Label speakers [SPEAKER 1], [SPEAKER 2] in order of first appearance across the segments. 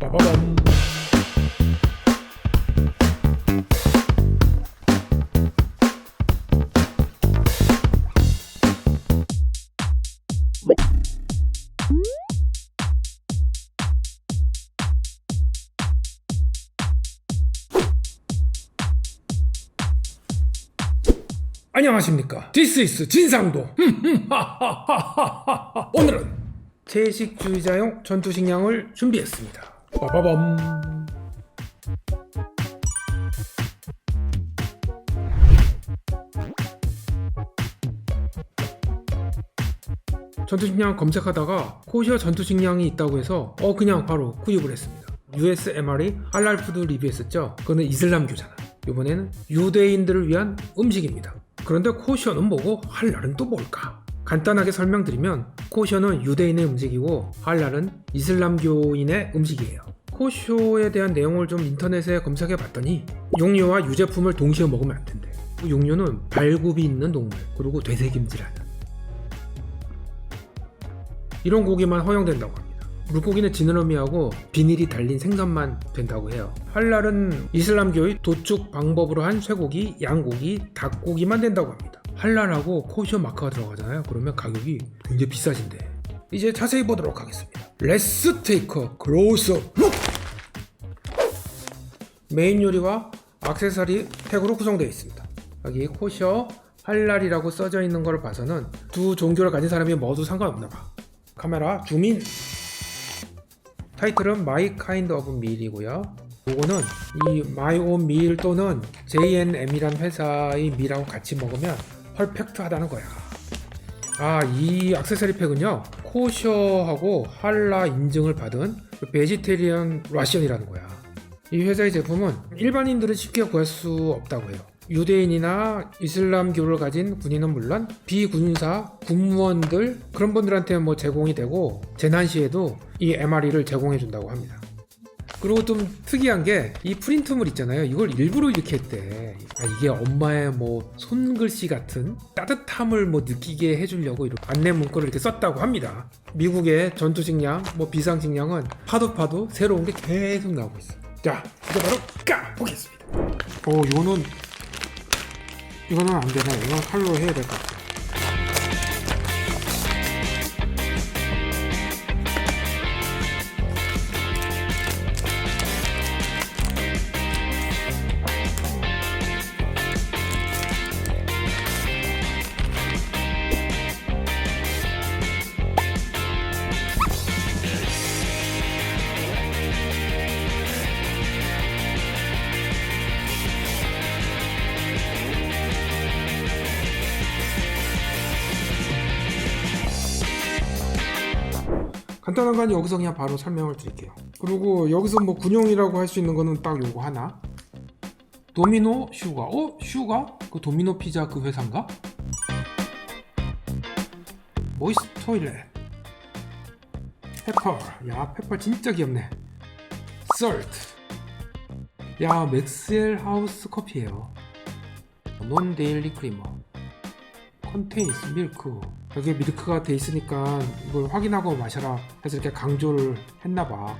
[SPEAKER 1] 빠바밤. 안녕하십니까. 디스이스 진상도. 오늘은 채식주의자용 전투식량을 준비했습니다 빠바밤. 전투식량 검색하다가 코시아 전투식량이 있다고 해서 어 그냥 바로 구입을 했습니다. USMR이 할랄푸드 리뷰했었죠. 그거는 이슬람교잖아 이번에는 유대인들을 위한 음식입니다. 그런데 코시어는 뭐고 할랄은 또 뭘까 간단하게 설명드리면 코시어는 유대인의 음식이고 할랄은 이슬람교인의 음식이에요 코시오에 대한 내용을 좀 인터넷에 검색해 봤더니 육류와 유제품을 동시에 먹으면 안 된대 육류는 발굽이 있는 동물 그리고 되새김질하는 이런 고기만 허용된다고 합니다. 물고기는 지느러미하고 비닐이 달린 생선만 된다고 해요. 할랄은 이슬람교의 도축 방법으로 한 쇠고기, 양고기, 닭고기만 된다고 합니다. 할랄하고 코시어 마크가 들어가잖아요. 그러면 가격이 굉장히 비싸진대. 이제 자세히 보도록 하겠습니다. 레스 테이커 크로스업 룩! 메인 요리와 액세서리 택으로 구성되어 있습니다. 여기 코시어 할랄이라고 써져 있는 걸 봐서는 두 종교를 가진 사람이 먹어도 상관없나 봐. 카메라 줌인 타이틀은 My Kind of Meal이고요. 요거는 이 My Own Meal 또는 J&M이란 회사의 밀하고 같이 먹으면 퍼펙트하다는 거야. 아, 이 액세서리 팩은요. 코셔하고 할라 인증을 받은 베지테리언 라션이라는 거야. 이 회사의 제품은 일반인들은 쉽게 구할 수 없다고 해요. 유대인이나 이슬람교를 가진 군인은 물론 비군사 군무원들 그런 분들한테 뭐 제공이 되고 재난 시에도 이 MRE를 제공해 준다고 합니다. 그리고 좀 특이한 게 이 프린트물 있잖아요. 이걸 일부러 이렇게 했대. 아, 이게 엄마의 뭐 손글씨 같은 따뜻함을 뭐 느끼게 해주려고 이렇게 안내 문구를 이렇게 썼다고 합니다. 미국의 전투식량, 뭐 비상식량은 파도 파도 새로운 게 계속 나오고 있어. 자, 이제 바로 까 보겠습니다. 오, 이거는 이거는 안 되네. 이건 칼로 해야 될 것 같아. 간단한 건 여기서 그냥 바로 설명을 드릴게요. 그리고 여기서 뭐 군용이라고 할 수 있는 거는 딱 요거 하나. 도미노 슈가. 어? 슈가? 그 도미노 피자 그 회사인가? 모이스 토일렛. 페퍼. 야, 페퍼 진짜 귀엽네. 솔트. 야, 맥스웰 하우스 커피예요. 논 데일리 크리머. 컨테이스 밀크. 여기에 밀크가 돼 있으니까 이걸 확인하고 마셔라. 해서 이렇게 강조를 했나봐.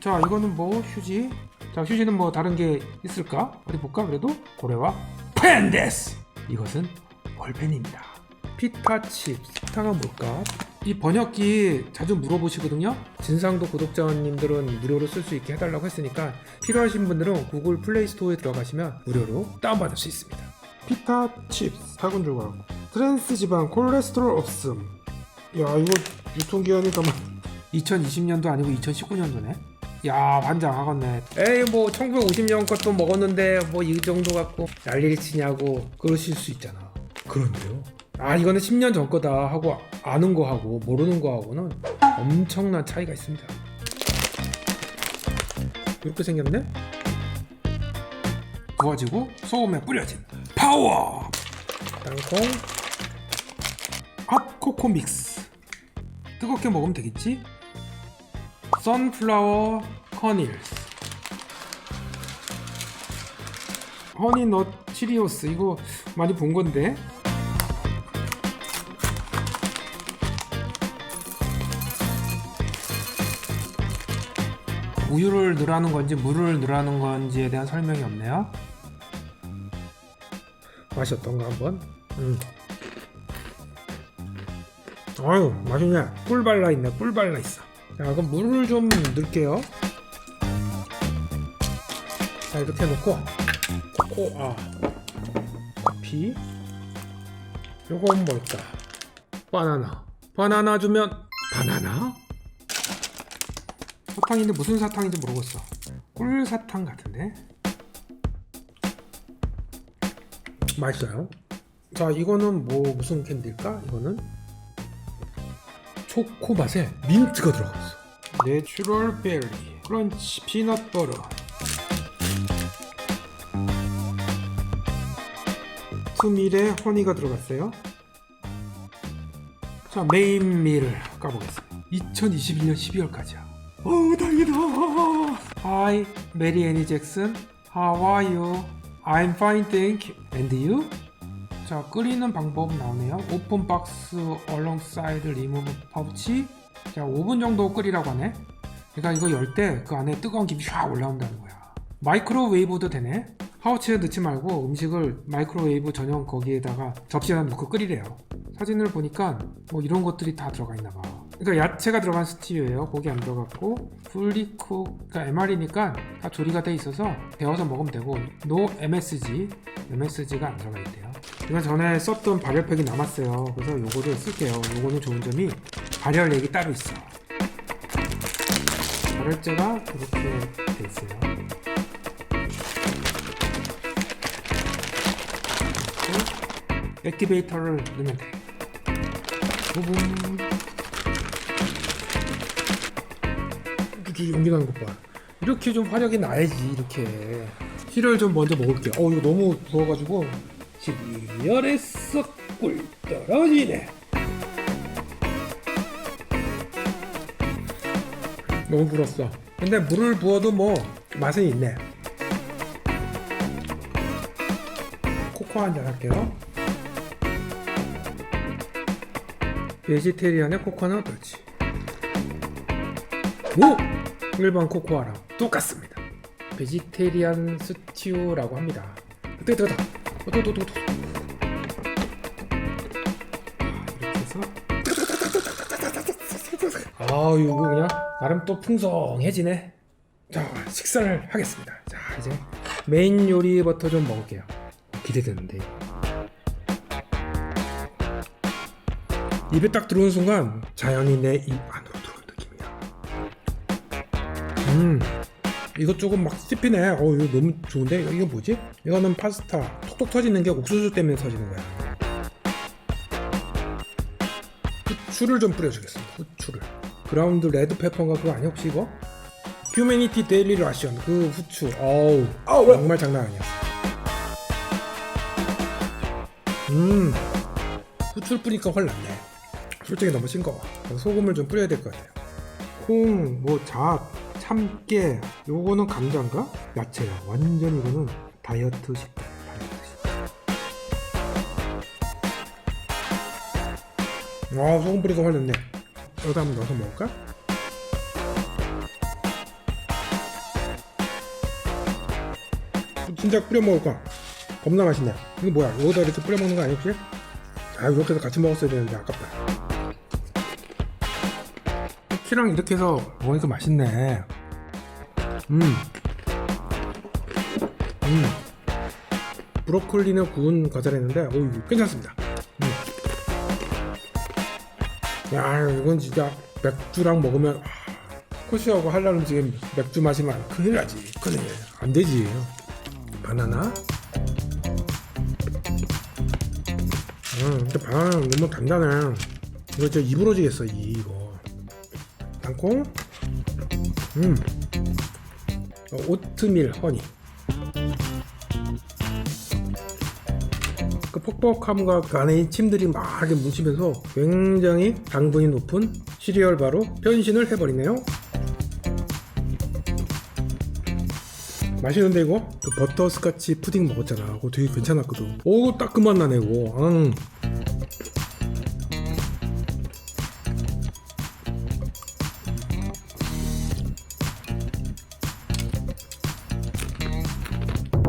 [SPEAKER 1] 자 이거는 뭐 휴지? 자 휴지는 뭐 다른 게 있을까? 어디 볼까? 그래도 고래와 펜데스! 이것은 볼펜입니다. 피타 칩 피타가 뭘까? 이 번역기 자주 물어보시거든요. 진상도 구독자님들은 무료로 쓸 수 있게 해달라고 했으니까 필요하신 분들은 구글 플레이 스토어에 들어가시면 무료로 다운받을 수 있습니다. 피타 칩스 4군 조각 트랜스 지방 콜레스테롤 없음. 야 이거 유통기한이 가만 2020년도 아니고 2019년도네? 야 환장하겠네. 에이 뭐 1950년 것도 먹었는데 뭐 이 정도 갖고 난리를 치냐고 그러실 수 있잖아. 그런데요? 아 이거는 10년 전 거다 하고 아는 거 하고 모르는 거 하고는 엄청난 차이가 있습니다. 이렇게 생겼네? 구워지고 소금에 뿌려진 파워! 땅콩. 핫 코코 믹스 뜨겁게 먹으면 되겠지? 선플라워 커닐스 허니넛 치리오스 이거 많이 본 건데 우유를 넣으라는 건지 물을 넣으라는 건지에 대한 설명이 없네요. 맛이 어떤가 한번? 음. 아유 맛있네. 꿀 발라 있네. 꿀 발라 있어. 자 그럼 물을 좀 넣을게요. 자 이렇게 해놓고 코코 아 커피 요건 뭘까? 바나나. 바나나 주면 바나나? 사탕인데 무슨 사탕인지 모르겠어. 꿀 사탕 같은데? 맛있어요. 자, 이거는 뭐 무슨 캔디일까? 이거는 초코 맛에 민트가 들어가 있어. 내추럴 베리, 크런치 피넛 버터. 투밀에 허니가 들어갔어요. 자, 메인 밀을 까보겠습니다. 2021년 12월까지야. 어, 다행이다. Hi, 메리 애니 잭슨. How are you? I'm fine, thank you. And you? 자, 끓이는 방법 나오네요. 오픈 박스 alongside remove 파우치. 자, 5분 정도 끓이라고 하네. 그러니까 이거 열 때 그 안에 뜨거운 김이 쫙 올라온다는 거야. 마이크로웨이브도 되네. 파우치에 넣지 말고 음식을 마이크로웨이브 전용 거기에다가 접시에다 넣고 끓이래요. 사진을 보니까 뭐 이런 것들이 다 들어가 있나 봐. 그러니까 야채가 들어간 스티유예요. 고기 안 들어갔고 풀리쿡, 그러니까 MR이니까 다 조리가 돼 있어서 데워서 먹으면 되고 노 MSG, MSG가 안 들어가 있대요. 제가 전에 썼던 발열팩이 남았어요. 그래서 요거를 쓸게요. 요거는 좋은 점이 발열액이 따로 있어. 발열제가 이렇게 돼 있어요. 액티베이터를 넣으면 돼. 부분. 이렇게 연기 나는 것 봐. 이렇게 좀 화력이 나야지 이렇게. 실을 좀 먼저 먹을게요. 어 이거 너무 부어가지고 열에서 꿀 떨어지네. 너무 불었어. 근데 물을 부어도 뭐 맛은 있네. 코코 한잔 할게요. 베지테리안의 코코는 어떨지. 오! 일반 코코아랑 똑같습니다. 베지테리안 스튜라고 합니다. 뜨거 뜨거 뜨거 뜨거 뜨거 이렇게 해서 아 이거 그냥 나름 또 풍성해지네. 자 식사를 하겠습니다. 자 이제 메인 요리부터 좀 먹을게요. 기대되는데. 입에 딱 들어오는 순간 자연이 내입 안 음, 이거 조금 막 씹히네. 어, 이거 너무 좋은데? 이거 뭐지? 이거는 파스타. 톡톡 터지는 게 옥수수 때문에 터지는 거야. 후추를 좀 뿌려주겠습니다. 후추를. 그라운드 레드 페퍼인가 그거 아니야 혹시 이거? 휴메니티 데일리 라션 그 후추. 어우, 정말 장난 아니야. 음, 후추를 뿌니까 훨 낫네. 솔직히 너무 싱거워. 소금을 좀 뿌려야 될 것 같아요. 콩, 뭐 잡, 참깨, 요거는 감자인가? 야채야. 완전 이거는 다이어트 식단. 다이어트 식단. 아, 소금 뿌리가 훨 낫네. 여기다 한번 넣어서 먹을까? 진짜 뿌려 먹을까? 겁나 맛있네. 이거 뭐야? 여기다 이렇게 뿌려 먹는 거 아니지? 아, 이렇게 해서 같이 먹었어야 되는데 아깝다. 키랑 이렇게 해서 먹으니까 맛있네. 음. 음. 브로콜리는 구운 과자랬는데, 오, 괜찮습니다. 음. 야, 이건 진짜 맥주랑 먹으면, 아, 코시하고 하려면 지금 맥주 마시면 큰일 나지. 큰일. 안 되지. 바나나. 음, 근데 바나나 너무 단단해. 이거 진짜 이부러지겠어, 이, 이거. 땅콩, 음, 어, 오트밀 허니. 그 퍽퍽함과 그 안에 이 침들이 막 이렇게 뭉치면서 굉장히 당분이 높은 시리얼 바로 변신을 해버리네요. 맛있는데 이거? 그 버터스카치 푸딩 먹었잖아. 그거 되게 괜찮았거든. 오, 딱그맛 나네 이거. 음.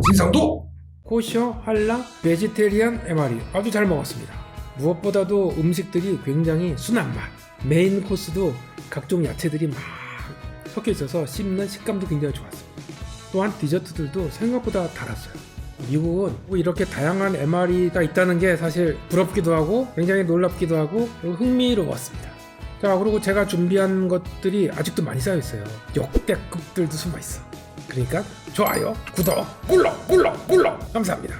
[SPEAKER 1] 진상도 코셔, 한라, 베지테리안 MRE 아주 잘 먹었습니다. 무엇보다도 음식들이 굉장히 순한 맛. 메인 코스도 각종 야채들이 막 섞여 있어서 씹는 식감도 굉장히 좋았습니다. 또한 디저트들도 생각보다 달았어요. 미국은 뭐 이렇게 다양한 MRE가 있다는 게 사실 부럽기도 하고 굉장히 놀랍기도 하고 흥미로웠습니다. 자 그리고 제가 준비한 것들이 아직도 많이 쌓여 있어요. 역대급들도 숨어 있어. 그러니까 좋아요, 구독, 꿀렁, 꿀렁, 꿀렁 감사합니다.